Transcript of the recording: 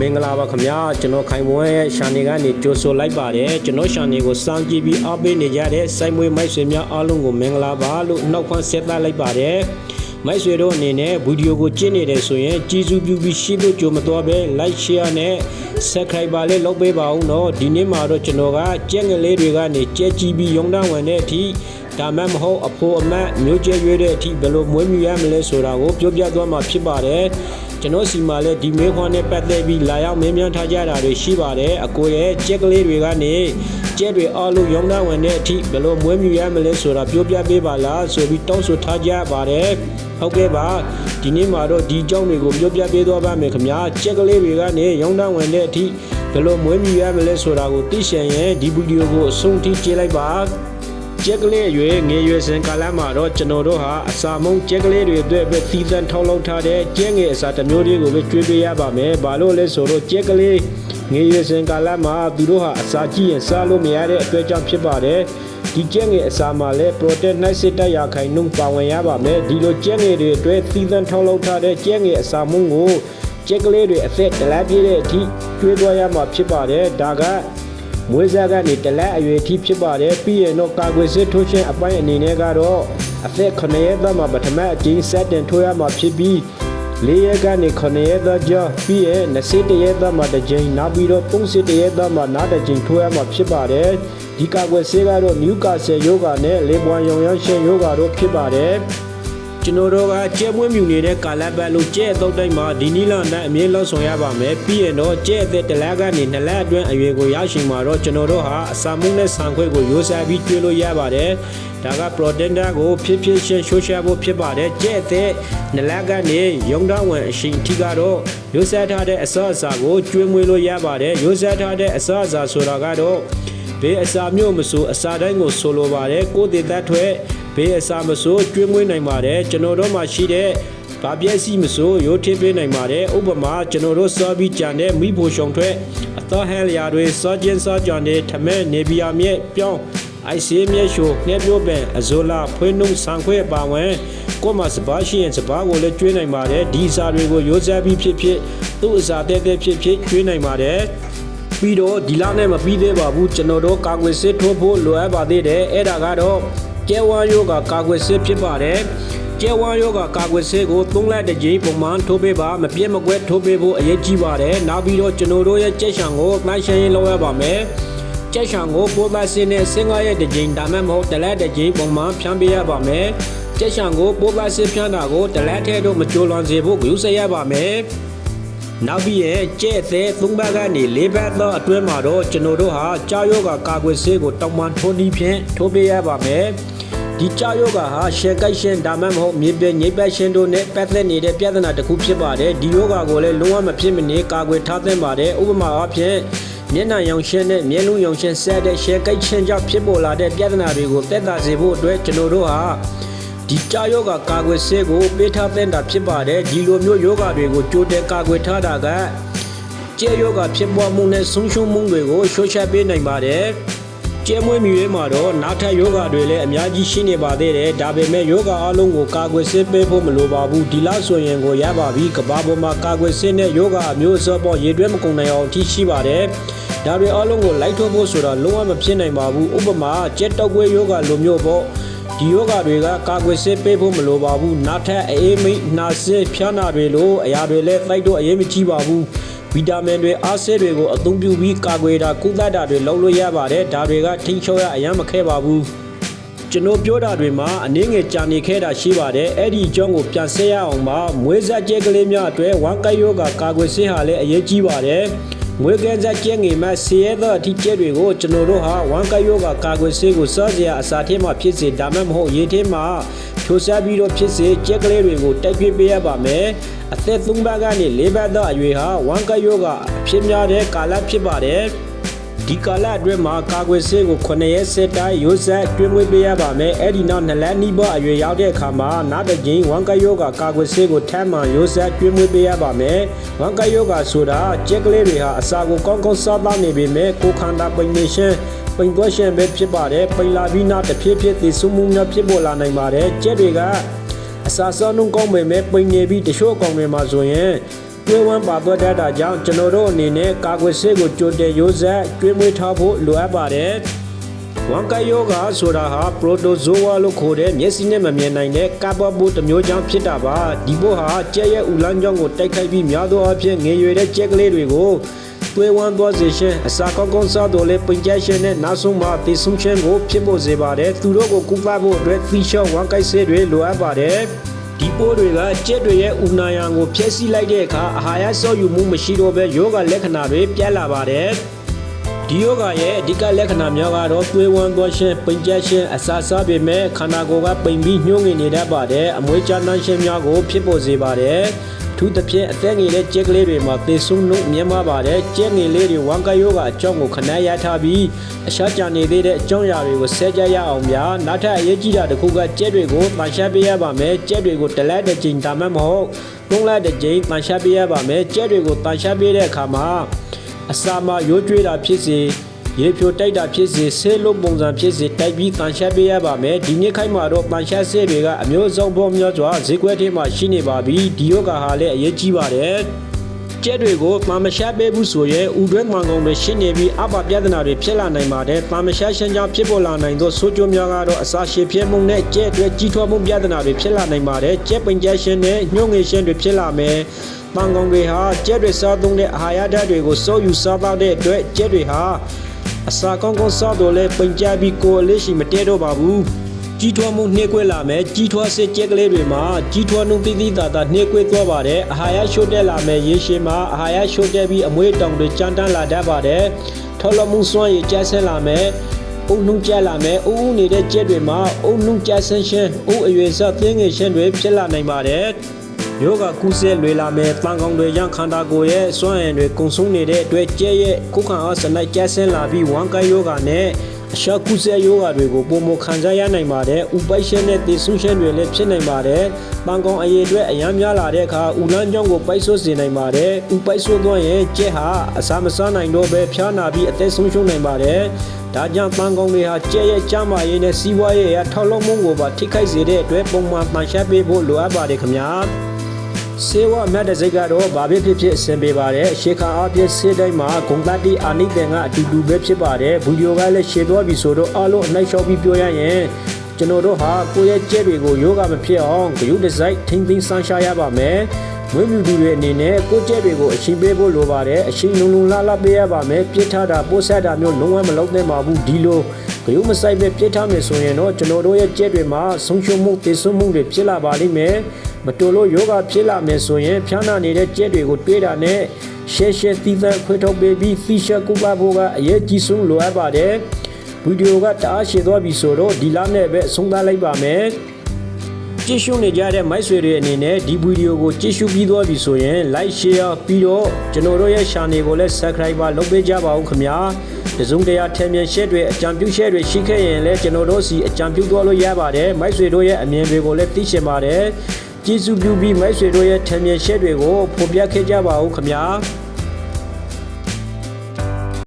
မင်္ဂလာပါခင်ဗျာကျွန်တော်ခိုင်ပွဲရဲ့ရှာနေကနေကြိုဆိုလိုက်ပါတယ်ကျွန်တော်ရှာနေကိုစောင့်ကြည့်ပြီးအားပေးနေကြတဲ့စိုက်မွေးမိုက်ဆွေများအားလုံးကိုမင်္ဂလာပါလို့နှုတ်ခွန်းဆက်သလိုက်ပါတယ်မိုက်ဆွေတို့အနေနဲ့ဗီဒီယိုကိုကြည့်နေတယ်ဆိုရင်ကြီးစုပြုပြီးရှင်းဖို့ကြိုမတော်ပဲ like share နဲ့ subscribe လေးလုပ်ပေးပါဦးနော်ဒီနေ့မှာတော့ကျွန်တော်ကကြက်ငလေးတွေကနေကြက်ကြီးပြီးရုံတန်းဝင်တဲ့အထိဒါမှမဟုတ်အဖိုးအမတ်မျိုးကျဲရွေးတဲ့အထိဘယ်လိုမွေးမြူရမလဲဆိုတာကိုပြောပြသွားမှာဖြစ်ပါတယ် ကျွန်တော်စီမှာလည်းဒီမေးခွန်းနဲ့ပတ်သက်ပြီးလာရောက်မင်းမြန်ထားကြတာတွေရှိပါတယ်အကိုရဲ့ကြက်ကလေးတွေကနေကြက်တွေအားလုံးရုံတန်းဝင်တဲ့အထိဘယ်လိုမွေးမြူရမလဲဆိုတာပြောပြပေးပါလားဆိုပြီးတောင်းဆိုထားကြပါတယ်ဟုတ်ကဲ့ပါဒီနေ့မှာတော့ဒီအကြောင်းတွေကိုပြောပြပေးသွားပါမယ်ခင်ဗျာကြက်ကလေးတွေကနေရုံတန်းဝင်တဲ့အထိဘယ်လိုမွေးမြူရမလဲဆိုတာကိုသိရှင်ရင်ဒီဗီဒီယိုကိုအဆုံးထိကြည့်လိုက်ပါ ကြက်ကလေးအရွယ်ငယ်ရွယ်စဉ်ကာလမှာတော့ကျွန်တော်တို့ဟာအစာမုံကြက်ကလေးတွေအတွက်ပဲသီးသန့်ထောက်လုပ်ထားတဲ့ကြက်ငယ်အစာတစ်မျိုးလေးကိုပဲကျွေးပေးရပါမယ်။ဘာလို့လဲဆိုတော့ကြက်ကလေးငယ်ရွယ်စဉ်ကာလမှာသူတို့ဟာအစာကြီးရင်စားလို့မရတဲ့အတွက်ကြောင့်ဖြစ်ပါတယ်။ဒီကြက်ငယ်အစာမှာလည်း protein နှိုက်စစ်တတ်ရာခိုင်နှုန်းပါဝင်ရပါမယ်။ဒီလိုကြက်ငယ်တွေအတွက်သီးသန့်ထောက်လုပ်ထားတဲ့ကြက်ငယ်အစာမုံကိုကြက်ကလေးတွေအသက်တလားပြည့်တဲ့အထိကျွေးသွားရမှာဖြစ်ပါတယ်။ဒါက မွေးစားကနေတလက်အရွယ်ထိဖြစ်ပါတယ်ပြီးရင်တော့ကာကွယ်စစ်ထိုးခြင်းအပိုင်းအနေနဲ့ကတော့အသက်9ရက်သားမှာပထမအကြိမ်စတင်ထိုးရမှာဖြစ်ပြီး၄ရက်ကနေ9ရက်သားကြာပြီးရင်21ရက်သားမှာတစ်ကြိမ်နောက်ပြီးတော့31ရက်သားမှာနောက်တစ်ကြိမ်ထိုးရမှာဖြစ်ပါတယ်ဒီကာကွယ်ဆေးကတော့နျူကာဆယ်ယောဂါနဲ့လေပွာယုံရရှင်ယောဂါတို့ဖြစ်ပါတယ် ကျွန်တော်တို့ကကျဲမွေးမြူနေတဲ့ကာလပတ်လို့ကျဲအတော့တိုင်းမှာဒီနီလန်တိုင်းအမြဲလောက်ဆောင်ရပါမယ်ပြီးရင်တော့ကျဲအသက်တလက်ကနေနှစ်လက်အတွင်းအရွယ်ကိုရရှိမှာတော့ကျွန်တော်တို့ဟာအစာမှုနဲ့ဆန်ခွဲကိုရိုးစားပြီးကျွေးလို့ရပါတယ်ဒါက protein ကိုဖြစ်ဖြစ်ရှင်းရှိုးရှားဖို့ဖြစ်ပါတယ်ကျဲအသက်နှစ်လက်ကနေရုံတောင်းဝင်အရှိန်ထိကတော့ရိုးစားထားတဲ့အစောအစာကိုကျွေးမွေးလို့ရပါတယ်ရိုးစားထားတဲ့အစောအစာဆိုတာကတော့ဘေးအစာမျိုးမဆိုအစာတိုင်းကိုဆိုလိုပါတယ်ကိုယ်တည်တတ်ထွက် ဘေးအစာမဆိုကျွေးမွေးနိုင်ပါတယ်ကျွန်တော်တို့မှာရှိတဲ့ဘာပြည့်စီမဆိုရိုးထင်းပေးနိုင်ပါတယ်ဥပမာကျွန်တော်တို့စောပြီးကြံတဲ့မိဖို့ရှုံထွက်အသောဟဲလျာတွေစောကျင်းစောကြံတဲ့ထမဲနေဗီယာမြက်ပြောင်းအိုက်စီမြက်ရှိုငှက်ပြိုးပင်အဇိုလာဖွေးနှုံဆန်ခွဲပါဝင်ကိုမစပါရှိရင်စပါကိုလည်းကျွေးနိုင်ပါတယ်ဒီအစာတွေကိုရိုးစားပြီးဖြစ်ဖြစ်သူ့အစာတဲ့တဲ့ဖြစ်ဖြစ်ကျွေးနိုင်ပါတယ်ပြီးတော့ဒီလောက်နဲ့မပြီးသေးပါဘူးကျွန်တော်တို့ကာကွယ်စစ်ထိုးဖို့လိုအပ်ပါသေးတယ်အဲ့ဒါကတော့ ကျဲဝါယောဂါကာကွယ်စစ်ဖြစ်ပါတယ်ကျဲဝါယောဂါကာကွယ်စစ်ကို၃လက်တစ်ကြိမ်ပုံမှန်ထိုးပေးပါမပြတ်မကွက်ထိုးပေးဖို့အရေးကြီးပါတယ်နောက်ပြီးတော့ကျွန်တော်တို့ရဲ့ကြက်ရှံကိုနှိုင်းရှင်းရေးလုပ်ရပါမယ်ကြက်ရှံကိုပိုးပတ်စင်းနဲ့စင်ကားရဲ့တစ်ကြိမ်ဒါမှမဟုတ်တစ်လက်တစ်ကြိမ်ပုံမှန်ဖြန်းပေးရပါမယ်ကြက်ရှံကိုပိုးပတ်စင်းဖြန်းတာကိုတစ်လက်ထဲတော့မကြိုလွန်စေဖို့ဂရုစိုက်ရပါမယ်နောက်ပြီးရဲ့ကြဲ့သေးသုံးဘက်ကနေလေးဘက်သောအတွင်းမှာတော့ကျွန်တော်တို့ဟာကြာယောဂါကာကွယ်ဆေးကိုတောင်ပန်ထိုးနည်းဖြင့်ထိုးပေးရပါမယ် ဒီကြာယောဂါဟာရှယ်ကိုက်ရှင်ဒါမှမဟုတ်မြေပြညိပ်ပတ်ရှင်တို့နဲ့ပတ်သက်နေတဲ့ပြဿနာတစ်ခုဖြစ်ပါတယ်ဒီယောဂါကိုလည်းလုံးဝမဖြစ်မနေကာကွယ်ထားသင့်ပါတယ်ဥပမာအားဖြင့်မျက်နှာရောင်ရှင်းနဲ့မျက်လုံးရောင်ရှင်းဆက်တဲ့ရှယ်ကိုက်ရှင်ကြောင့်ဖြစ်ပေါ်လာတဲ့ပြဿနာတွေကိုသက်သာစေဖို့အတွက်ကျွန်တော်တို့ဟာဒီကြာယောဂကာကွယ်ဆေးကိုပေးထားတဲ့တာဖြစ်ပါတယ်ဒီလိုမျိုးယောဂတွေကိုကြိုတင်ကာကွယ်ထားတာကကျဲယောဂဖြစ်ပွားမှုနဲ့ဆုံးရှုံးမှုတွေကိုရှော့ချပေးနိုင်ပါတယ် ကျဲမွေးမြူရေးမှာတော့နောက်ထပ်ယောဂတွေလည်းအများကြီးရှိနေပါသေးတယ်ဒါပေမဲ့ယောဂအလုံးကိုကာကွယ်ဆေးပေးဖို့မလိုပါဘူးဒီလောက်ဆိုရင်ကိုရပါပြီကဘာပေါ်မှာကာကွယ်ဆေးနဲ့ယောဂအမျိုးအစားပေါ်ရေတွဲမကုန်နိုင်အောင်အထိရှိပါတယ်ဒါတွေအလုံးကိုလိုက်ထုတ်ဖို့ဆိုတာလုံးဝမဖြစ်နိုင်ပါဘူးဥပမာကြက်တောက်ကွေးယောဂလိုမျိုးပေါ့ဒီယောဂတွေကကာကွယ်ဆေးပေးဖို့မလိုပါဘူးနောက်ထပ်အေးမိတ်နှာဆေးဖျားနာတွေလိုအရာတွေလည်းတိုက်တော့အရေးမကြီးပါဘူး ဗီတာမင်တွေအားဆေးတွေကိုအသုံးပြုပြီးကာကွယ်တာကုသတာတွေလုပ်လို့ရပါတယ်ဒါတွေကထိန်းချုပ်ရအယမ်းမခဲပါဘူးကျွန်တော်ပြောတာတွေမှာအနည်းငယ်ကြာနေခဲ့တာရှိပါတယ်အဲ့ဒီအကြောင်းကိုပြန်ဆက်ရအောင်ပါမွေးစားကျဲကလေးများအတွက်ဝမ်ကယောဂကာကွယ်ဆေးဟာလည်းအရေးကြီးပါတယ် မွေးကဲစားကျဲငယ်မှဆေးရသောအထီးကျဲတွေကိုကျွန်တော်တို့ဟာဝမ်ကယောဂကာကွယ်ဆေးကိုစောစရာအစာထဲမှာဖြစ်စေဒါမှမဟုတ်ရေထဲမှာထိုးစားပြီးတော့ဖြစ်စေကျက်ကလေးတွေကိုတိုက်ပြပေးရပါမယ်အသက်၃ဘက်ကနေ၄ဘက်သောအရွယ်ဟာဝမ်ကယောဂအဖြစ်များတဲ့ကာလဖြစ်ပါတယ် ဒီကာလအတွင်းမှာကာကွယ်ဆေးကို9ရက်ဆက်တိုင်းရိုးဆက်တွင်းမွေးပေးရပါမယ်အဲ့ဒီနောက်နှစ်လနီးပါးအရွယ်ရောက်တဲ့အခါမှာနောက်တစ်ကြိမ်ဝမ်ကယောဂါကာကွယ်ဆေးကိုထပ်မံရိုးဆက်တွင်းမွေးပေးရပါမယ်ဝမ်ကယောဂါဆိုတာကြက်ကလေးတွေဟာအစာကိုကောင်းကောင်းစားသားနေပေမဲ့ကိုယ်ခန္ဓာပိန်နေရှင်ပိန်သွားရှင်ပဲဖြစ်ပါတယ်ပိန်လာပြီးနောက်တစ်ဖြည်းဖြည်းသေဆုံးမှုများဖြစ်ပေါ်လာနိုင်ပါတယ်ကြက်တွေကအစာစောနှုံကောင်းပေမဲ့ပိန်နေပြီးတချို့ကောင်တွေမှာဆိုရင် တွဲဝန်းပါသွားတတ်တာကြောင့်ကျွန်တော်တို့အနေနဲ့ကာကွယ်ဆေးကိုကြိုတင်ရိုးဆက်ကျွေးမွေးထားဖို့လိုအပ်ပါတယ်ဝမ်ကယောဂါဆိုတာဟာပရိုတိုဇိုဝါလို့ခေါ်တဲ့မျက်စိနဲ့မမြင်နိုင်တဲ့ကာဘပိုးတစ်မျိုးကြောင့်ဖြစ်တာပါဒီပိုးဟာကြက်ရဲ့ဥလန်းကြောင်းကိုတိုက်ခိုက်ပြီးများသောအားဖြင့်ငေရွယ်တဲ့ကြက်ကလေးတွေကိုသွေးဝမ်းသွားစေခြင်းအစာကောင်းကောင်းစားတော်လဲပင်ကျခြင်းနဲ့နောက်ဆုံးမှာသေဆုံးခြင်းကိုဖြစ်ပေါ်စေပါတယ်သူတို့ကိုကုသဖို့အတွက်သီလျှော့ဝမ်းကိုက်ဆေးတွေလိုအပ်ပါတယ် ဒီပိုးတွေကကြက်တွေရဲ့ဥနာယံကိုဖျက်ဆီးလိုက်တဲ့အခါအာဟာရဆော့ယူမှုမရှိတော့ဘဲယောဂလက္ခဏာတွေပြတ်လာပါတယ် ဒီယောဂရဲ့အဓိကလက္ခဏာများကတော့သွေးဝမ်းသွားခြင်းပိန်ကျခြင်းအစာစားပေမဲ့ခန္ဓာကိုယ်ကပိန်ပြီးညှိုးငင်နေတတ်ပါတယ်အမွေးချနှမ်းခြင်းများကို ဖြစ်ပေါ်စေပါတယ်ထူးသဖြင့်အသက်ငယ်တဲ့ကြက်ကလေးတွေမှာသေဆုံးနှုန်းမြင့်မားပါတယ်ကြက်ငယ်လေးတွေဝမ်းကယောဂအကြောင်းကိုခဏရထားပြီးအရှားကြနေသေးတဲ့အကြောင်းအရာတွေကိုဆက်ကြရအောင်ဗျာနောက်ထပ်အရေးကြီးတာတစ်ခုကကြက်တွေကိုတန်ရှားပေးရပါမယ်ကြက်တွေကိုတစ်လက်တစ်ချိန်ဒါမှမဟုတ်သုံးလက်တစ်ချိန်တန်ရှားပေးရပါမယ်ကြက်တွေကိုတန်ရှားပေးတဲ့အခါမှာ အစာမှာရိုးကျွေးတာဖြစ်စေရေဖြိုတိုက်တာဖြစ်စေဆေးလုံးပုံစံဖြစ်စေတိုက်ပြီးတန်ရှားပေးရပါမယ်ဒီနေ့ခိုင်းမှာတော့တန်ရှားဆေးတွေကအမျိုးအစုံပေါ်များစွာဈေးကွက်ထဲမှာရှိနေပါပြီဒီယောဂဟာလည်းအရေးကြီးပါတယ်ကျက်တွေကိုပါမရှားပေးဘူးဆိုရင်ဥတွဲမှန်ကုန်တွေရှင်းနေပြီးအပပြဿနာတွေဖြစ်လာနိုင်ပါတယ်ပါမရှားရှင်းကြောင်းဖြစ်ပေါ်လာနိုင်သောဆိုးကျိုးများကတော့အစာရှည်ဖြစ်မှုနဲ့ကျက်တွေကြီးထွားမှုပြဿနာတွေဖြစ်လာနိုင်ပါတယ်ကျက်ပင်ကျရှင်းနဲ့ညှို့ငယ်ရှင်းတွေဖြစ်လာမယ် ပန်ကုန်တွေဟာကျက်တွေစားသုံးတဲ့အာဟာရဓာတ်တွေကိုစိုးယူစားသောက်တဲ့အတွက်ကျက်တွေဟာအစာကောင်းကောင်းစားတော့လဲပိန်ကြပြီးကိုယ်အလေးရှိမတဲတော့ပါဘူးကြီးထွားမှုနှိမ့်ကွက်လာမယ်ကြီးထွားစစ်ကြက်ကလေးတွေမှာကြီးထွားနှုန်းတိတိတသာနှိမ့်ကွက်သွားပါတယ်အာဟာရရှို့တက်လာမယ်ရေရှည်မှာအာဟာရရှို့တက်ပြီးအမွေးတောင်တွေကြမ်းတမ်းလာတတ်ပါတယ်ထော်လမှုစွမ်းရည်ကျဆင်းလာမယ်အုံနှုံကြလာမယ်အုံဦးနေတဲ့ကြက်တွေမှာအုံနှုံကြဆင်းခြင်းအုံအရွယ်ဆက်သင်းငယ်ခြင်းတွေဖြစ်လာနိုင်ပါတယ် ယောဂကုဆဲလွေလာမယ်တန်ကောင်တွေရန်ခန္ဓာကိုယ်ရဲ့စွမ်းအင်တွေကုံဆုံးနေတဲ့အတွက်ကျဲရဲ့ခုခံအားစနိုက်ကျဆင်းလာပြီးဝမ်းကိုက်ယောဂနဲ့အရှာကုဆဲယောဂတွေကိုပုံမခံစားရနိုင်ပါတယ်ဥပိုက်ရှင်းနဲ့တေဆုရှင်းတွေလည်းဖြစ်နိုင်ပါတယ်တန်ကောင်အရေးအတွက်အများများလာတဲ့အခါဥလန်းကြောင်းကိုပိုက်ဆွစေနိုင်ပါတယ်ဥပိုက်ဆွသွားရင်ကျဲဟာအစာမစားနိုင်တော့ပဲဖျားနာပြီးအသက်ဆုံးရှုံးနိုင်ပါတယ်ဒါကြောင့်တန်ကောင်တွေဟာကျဲရဲ့ကျမ်းမာရေးနဲ့စီးပွားရေးရထောက်လုံမှုကိုပါထိခိုက်စေတဲ့အတွက်ပုံမှန်တန်ရှင်းပေးဖို့လိုအပ်ပါတယ်ခင်ဗျာ စေဝမြတ်တဲ့စိတ်ကတော့ဘာဖြစ်ဖြစ်ဖြစ်အဆင်ပြေပါတယ်ရှေခါအားဖြင့်စေတိုင်းမှာဂုံတတိအာနိတန်ကအတူတူပဲဖြစ်ပါတယ်ဗီဒီယိုကလည်းရှေသွားပြီဆိုတော့အားလုံးအနိုင်လျှောက်ပြီးပြောရရင်ကျွန်တော်တို့ဟာကိုယ့်ရဲ့ကြက်တွေကိုယောဂမဖြစ်အောင်ဂရုတစိုက်ထိမ့်သိမ်းဆန်းရှားရပါမယ် မွေးမြူသူတွေအနေနဲ့ကိုယ့်ကြက်တွေကိုအချိန်ပေးဖို့လိုပါတယ်အချိန်လုံလုံလလပေးရပါမယ်ပြစ်ထားတာပို့ဆက်တာမျိုးလုံးဝမလုပ်သင့်ပါဘူးဒီလိုဂရုမစိုက်ပဲပြစ်ထားမယ်ဆိုရင်တော့ကျွန်တော်တို့ရဲ့ကြက်တွေမှာဆုံးရှုံးမှုသေဆုံးမှုတွေဖြစ်လာပါလိမ့်မယ်မတော်လို့ယောဂဖြစ်လာမယ်ဆိုရင်ဖျားနာနေတဲ့ကြက်တွေကိုတွေးတာနဲ့ရှဲရှဲသီးသန့်ခွေထုတ်ပေးပြီးသီရှက်ကုပဖို့ကအရေးကြီးဆုံးလိုအပ်ပါတယ်ဗီဒီယိုကတအားရှည်သွားပြီဆိုတော့ဒီလားနဲ့ပဲအဆုံးသတ်လိုက်ပါမယ် ကြည့်ရှုနေကြတဲ့မိုက်ဆွေတွေအနေနဲ့ဒီဗီဒီယိုကိုကြည့်ရှုပြီးသွားပြီဆိုရင် like share ပြီးတော့ကျွန်တော်တို့ရဲ့ channel ကိုလည်း subscribe လုပ်ပေးကြပါဦးခင်ဗျာတစုံတရာထင်မြင်ရှက်တွေအကြံပြုရှက်တွေရှိခဲ့ရင်လည်းကျွန်တော်တို့စီအကြံပြုသွားလို့ရပါတယ်မိုက်ဆွေတို့ရဲ့အမြင်တွေကိုလည်းသိချင်ပါတယ်ကျေးဇူးပြုပြီးမိုက်ဆွေတို့ရဲ့ထင်မြင်ရှက်တွေကိုဖော်ပြခဲ့ကြပါဦးခင်ဗျာ